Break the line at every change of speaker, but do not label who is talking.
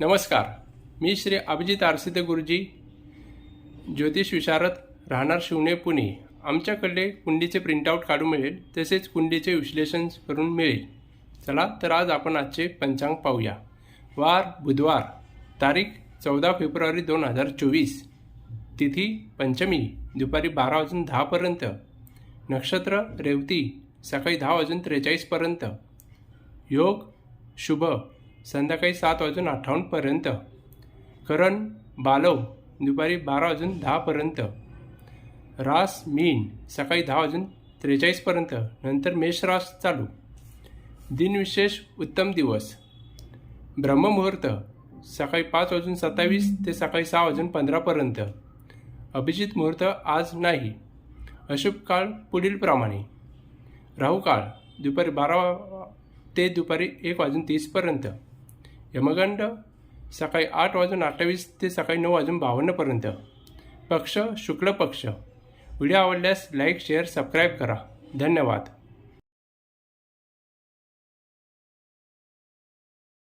नमस्कार. मी श्री अभिजित आरसिते गुरुजी ज्योतिष विशारद राहणार शिवणे पुणे. आमच्याकडे कुंडीचे प्रिंटआउट काढून मिळेल तसेच कुंडीचे विश्लेषण करून मिळेल. चला तर आज आपण आजचे पंचांग पाहूया. वार बुधवार तारीख चौदा फेब्रुवारी दोन हजार चोवीस. तिथी पंचमी दुपारी बारा वाजून दहापर्यंत नक्षत्र रेवती सकाळी दहा वाजून त्रेचाळीसपर्यंत योग शुभ संध्याकाळी सात वाजून अठ्ठावन्नपर्यंत करण बालव दुपारी बारा वाजून दहापर्यंत रास मीन सकाळी दहा वाजून त्रेचाळीसपर्यंत नंतर मेषरास चालू. दिनविशेष उत्तम दिवस. ब्रह्ममुहूर्त सकाळी पाच वाजून सत्तावीस ते सकाळी सहा वाजून पंधरापर्यंत अभिजित मुहूर्त आज नाही. अशुभ काळ पुढीलप्रमाणे राहू काळ दुपारी बारा ते दुपारी एक वाजून तीसपर्यंत यमगंड सकाळी आठ वाजून अठ्ठावीस ते सकाळी नऊ वाजून बावन्नपर्यंत. पक्ष शुक्ल पक्ष. व्हिडिओ आवडल्यास लाईक शेअर सबस्क्राईब करा. धन्यवाद.